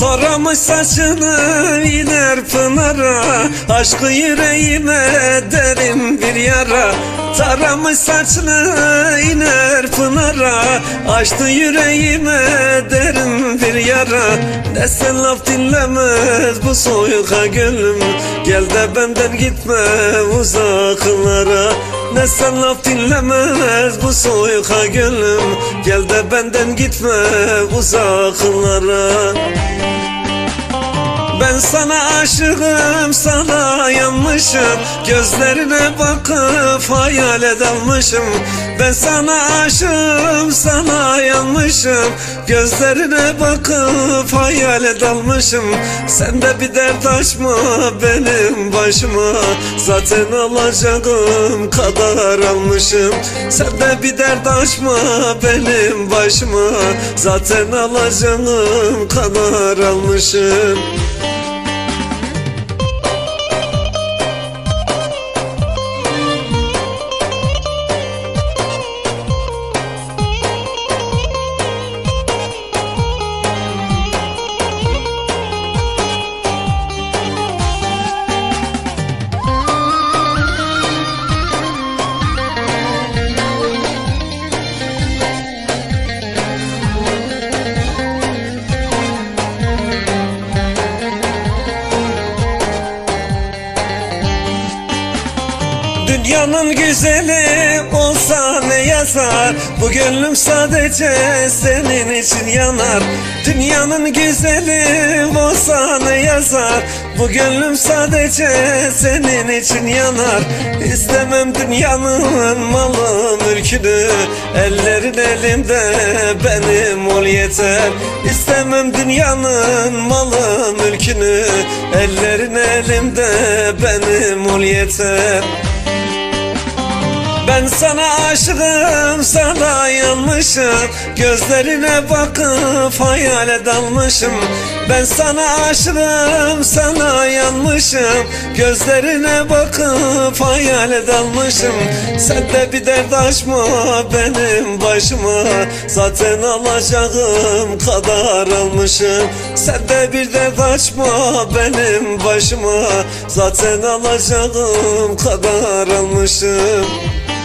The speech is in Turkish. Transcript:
Taramış saçını iner pınara. Aşkı yüreğime derin bir yara. Taramış saçını iner pınara. Açtı yüreğime derin bir yara. Ne sen laf dinlemez bu soyuka gönlüm Gel de benden gitme uzaklara Ne sen laf dinlemez bu soyuka gönlüm Gel de benden gitme uzaklara ben sana aşığım sana yanmışım Gözlerine bakıp hayale dalmışım Ben sana aşığım sana yanmışım Gözlerine bakıp hayale dalmışım Sen de bir dert açma benim başıma Zaten alacağım kadar almışım. Sen de bir dert açma benim başıma Zaten alacağım kadar almışım Dünyanın güzeli olsa ne yazar? Bu gönlüm sadece senin için yanar. Dünyanın güzeli olsa ne yazar? Bu gönlüm sadece senin için yanar. İstemem dünyanın malı mülkünü. Ellerin elimde benim ol yeter. İstemem dünyanın malı mülkünü. Ellerin elimde benim ol yeter ben sana aşığım sana yanmışım. Gözlerine bakıp hayale dalmışım. Ben sana aşığım sana yanmışım. Gözlerine bakıp hayale dalmışım. Sen de bir dert açma benim başıma. Zaten alacağım kadar almışım. Sen de bir dert açma benim başıma. Zaten alacağım kadar almışım